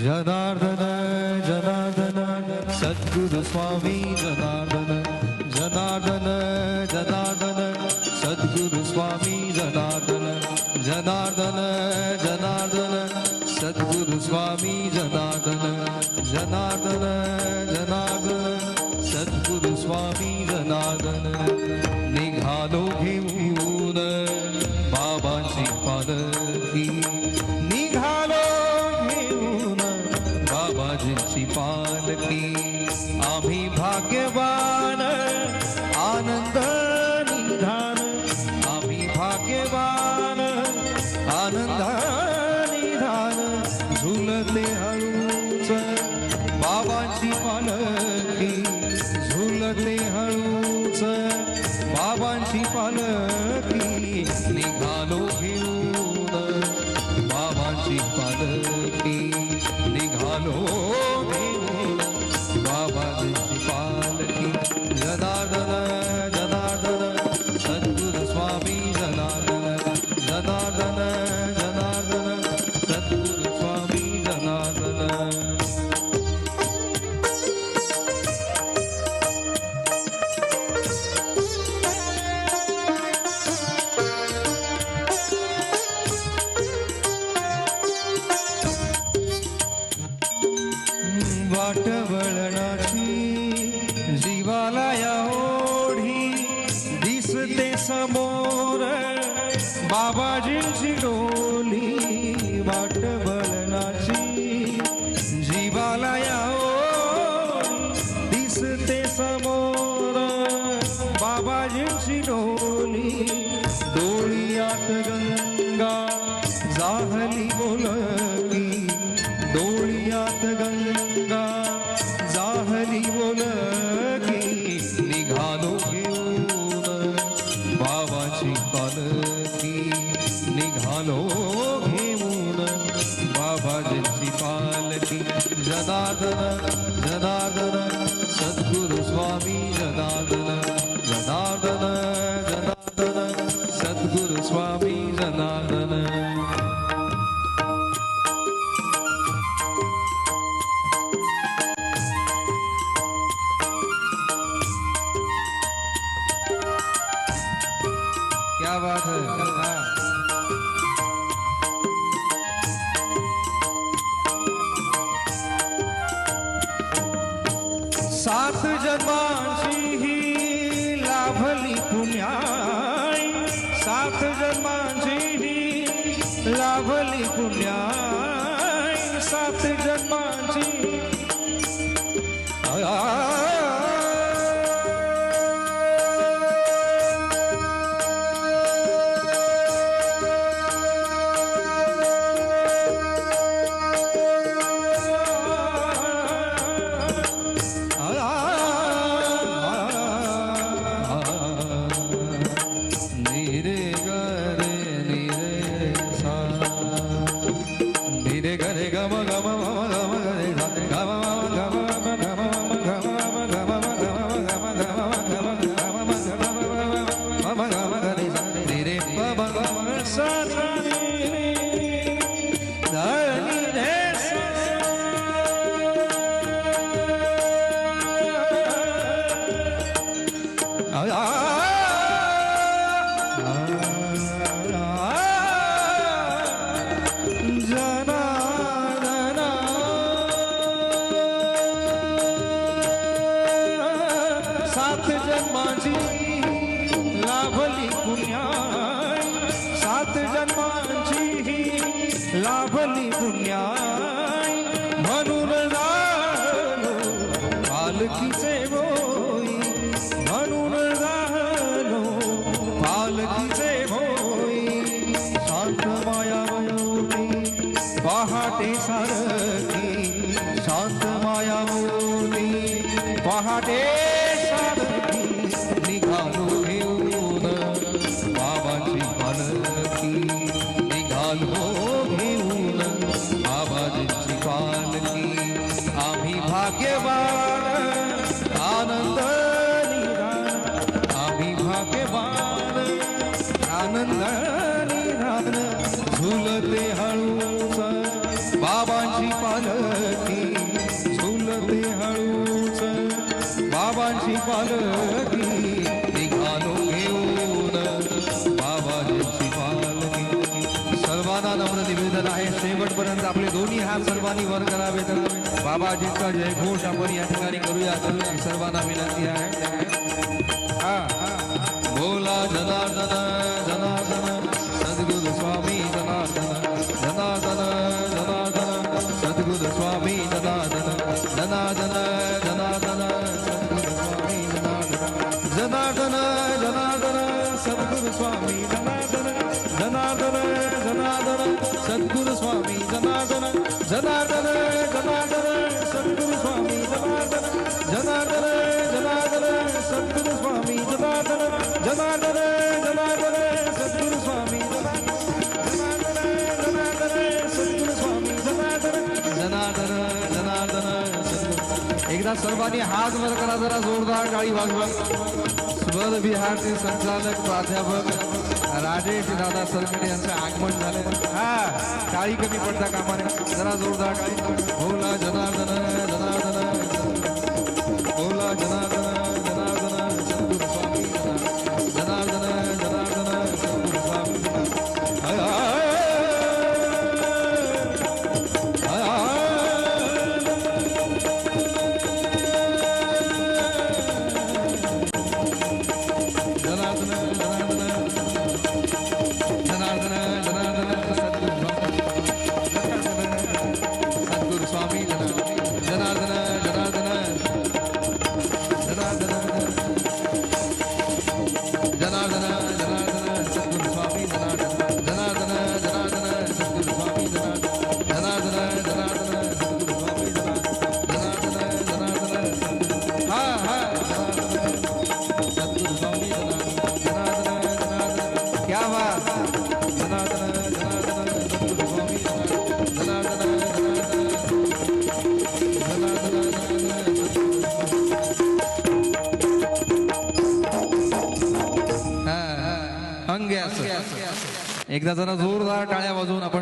జనార్దన జనార్దన సద్గురు స్వామి జనార్దన జనార్దన జనార్దన सद्गुरु स्वामी जनार्दन जनार्दन जनार्दन। सद्गुरु स्वामी जनार्दन जनार्दन जनार्दन। सद्गुरु स्वामी जनार्दन निघालो घेऊन बाबांची पालखी Sifana जीवाला या ओढी, दिसते समोर बाबाजींची डोली वाटवळणाची जीवाला या दिसते समोर बाबाजींची डोली डोळीयात गंगा, जाहली बोलकी स्वामी जनार्दन जनार्दन जनार्दन सद्गुरु स्वामी जनार्दन क्या बात है। सात जन्मांशी ही लाभली पुण्याई। सात जन्मांशी ही लाभली पुण्याई। सात जन्मांची सात जन्माची, लाभली पुण्याई। सात जन्मांची ही लाभली पुण्याई। म्हणून झालो पालखीचे बोई म्हणून झालो पालखीचे भोई। शांत माया मोठी पहाटे सारखी। शांत माया मोठी पहाटे आम्ही भाग्यवान आनंद आम्ही भाग्यवान आनंद निधान झुलते हळूच बाबांची पालकी झुलते हळूच बाबांची पालकी दोन्ही हात सर्वांनी वर करावे तर बाबाजींचा जयघोष आपण या ठिकाणी करूया करूया सर्वांना विनंती आहे हा हा बोला जनार्दन जनार्दन सद्गुरु स्वामी जनार्दन जनार्दन जनार्दन सद्गुरु स्वामी जनार्दन जनार्दन जनार्दन सद्गुरु स्वामी जनार्दन जनार्दन जनार्दन सद्गुरु स्वामी जनार्दन जनार्दन जनार्दन सद्गुरु स्वामी जनार्दन जनार्दन जनार्दन सद्गुरु स्वामी जनार्दन जनार्दन जनार्दन सद्गुरु स्वामी जनार्दन जनार्दन जनार्दन सद्गुरु स्वामी जनार्दन जनार्दन सद्गुरु स्वामी जनार्दन जनार्दन जनार्दन एकदा सर्वांनी हात वर करा जरा जोरदार टाळी वाजवा. स्वर विहारचे संचालक प्राध्यापक राजेश दादा सरकडे यांचं आगमन झाले. हा टाळी कमी पडता कामाने. जरा जोरदार. हो टाळी भोला जनार्दन जनार्दन. एकदा जरा जोरदार टाळ्या वाजवून आपण